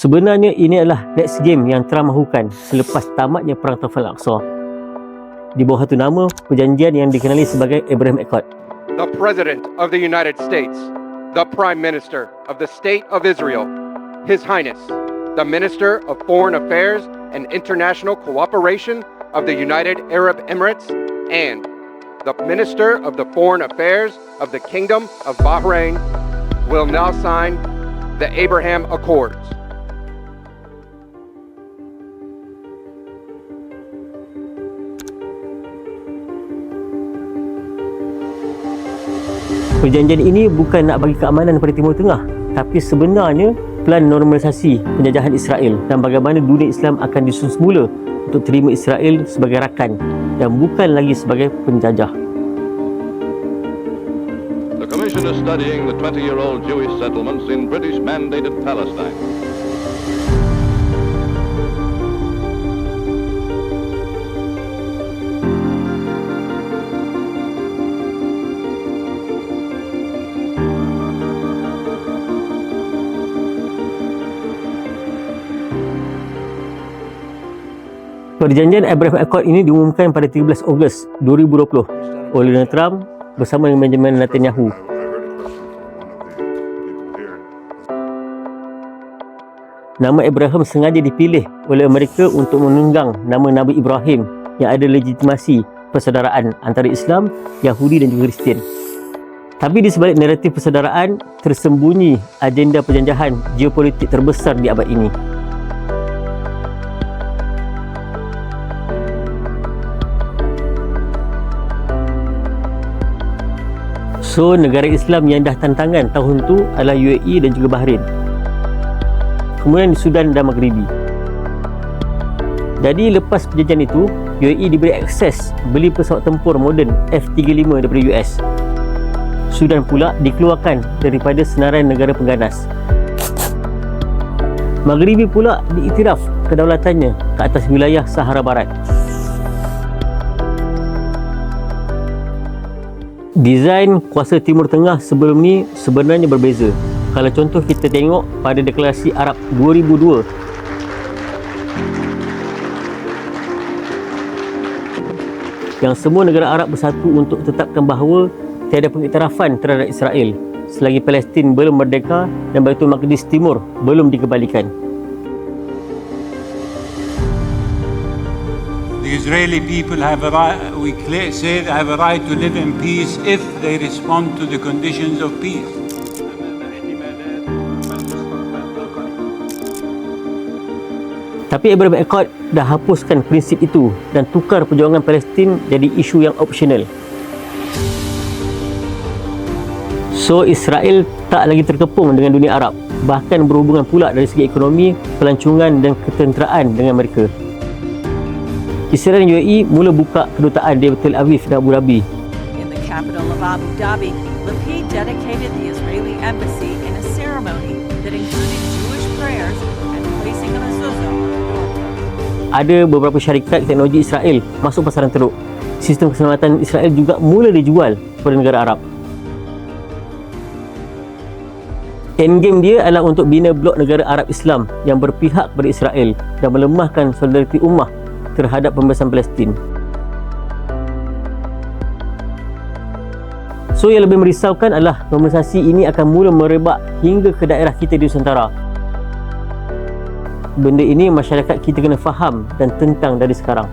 Sebenarnya ini adalah next game yang Trump mahukan selepas tamatnya Perang Taufan Al-Aqsa. Di bawah satu nama, perjanjian yang dikenali sebagai Abraham Accord. the President of the United States, the Prime Minister of the State of Israel, His Highness, the Minister of Foreign Affairs and International Cooperation of the United Arab Emirates, and the Minister of the Foreign Affairs of the Kingdom of Bahrain will now sign the Abraham Accords. Perjanjian ini bukan nak bagi keamanan pada Timur Tengah, tapi sebenarnya plan normalisasi penjajahan Israel dan bagaimana dunia Islam akan disusun semula untuk terima Israel sebagai rakan dan bukan lagi sebagai penjajah. The Commission is studying the 20-year-old Jewish settlements in British-mandated Palestine. Perjanjian Abraham Accord ini diumumkan pada 13 Ogos 2020 oleh Donald Trump bersama dengan Benjamin Netanyahu. Nama Abraham sengaja dipilih oleh Amerika untuk menunggang nama Nabi Ibrahim yang ada legitimasi persaudaraan antara Islam, Yahudi dan juga Kristian. Tapi di sebalik naratif persaudaraan tersembunyi agenda penjajahan geopolitik terbesar di abad ini. So, negara Islam yang dah tantangan tahun tu adalah UAE dan juga Bahrain. Kemudian Sudan dan Maghribi. Jadi lepas perjanjian itu, UAE diberi akses beli pesawat tempur moden F-35 daripada US. Sudan pula dikeluarkan daripada senarai negara pengganas. Maghribi pula diiktiraf kedaulatannya ke atas wilayah Sahara Barat. Desain kuasa Timur Tengah sebelum ni sebenarnya berbeza. Kalau contoh kita tengok pada deklarasi Arab 2002 yang semua negara Arab bersatu untuk tetapkan bahawa tiada pengiktirafan terhadap Israel selagi Palestin belum merdeka dan Baitul Maqdis Timur belum dikembalikan. The Israeli people have a right, we say they have a right to live in peace if they respond to the conditions of peace. Tapi Abraham Accord dah hapuskan prinsip itu dan tukar perjuangan Palestin jadi isu yang opsional. So Israel tak lagi terkepung dengan dunia Arab, bahkan berhubungan pula dari segi ekonomi, pelancongan dan ketenteraan dengan mereka. Israel dan UAE mula buka kedutaan di Tel Aviv dan Abu Dhabi In the capital of Abu Dhabi, Lapid dedicated the Israeli embassy in a ceremony that included Jewish prayers and placing a mezuzah ada beberapa syarikat teknologi Israel masuk pasaran teruk. Sistem keselamatan Israel juga mula dijual kepada negara Arab. Endgame dia adalah untuk bina blok negara Arab Islam yang berpihak kepada Israel dan melemahkan solidariti ummah terhadap pembebasan Palestin. So yang lebih merisaukan adalah normalisasi ini akan mula merebak hingga ke daerah kita di Nusantara benda ini masyarakat kita kena faham dan tentang dari sekarang.